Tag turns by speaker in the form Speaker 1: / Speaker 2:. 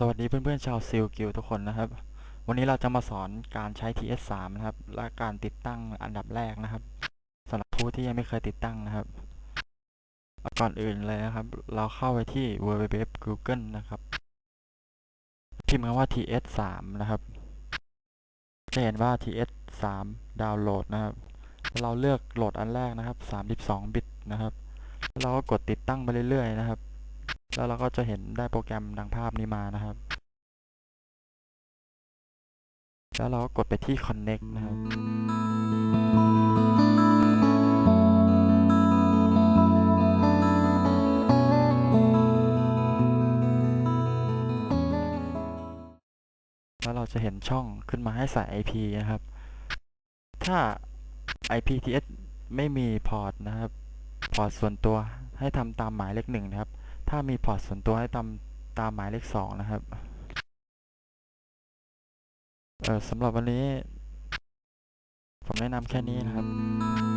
Speaker 1: สวัสดีเพื่อนๆชาวซิลกิลทุกคนนะครับ วันนี้เราจะมาสอนการใช้ TS3 นะครับ และการติดตั้งอันดับแรกนะครับสำหรับผู้ที่ยังไม่เคยติดตั้งนะครับ ก่อนอื่นเลยนะครับ เราเข้าไปที่ www google นะครับพิมพ์คำว่า TS3 นะครับ จะเห็นว่า TS3 ดาวน์โหลดนะครับ เราเลือกโหลดอันแรกนะครับ32บิตนะครับ เราก็กดติดตั้งไปเรื่อยๆนะครับ แล้วเราก็จะเห็นได้โปรแกรมดังภาพนี้มานะครับ แล้วเราก็กดไปที่ connect นะครับแล้วเราจะเห็นช่องขึ้นมาให้ใส่ IP นะครับ ถ้า IPTS ไม่มีพอร์ตนะครับ พอร์ตส่วนตัวให้ทำตามหมายเลขหนึ่งนะครับ ถ้ามีพอร์ตส่วนตัวให้ตามตามหมายเลขสองนะครับ เออสำหรับวันนี้ ผมแนะนำแค่นี้นะครับ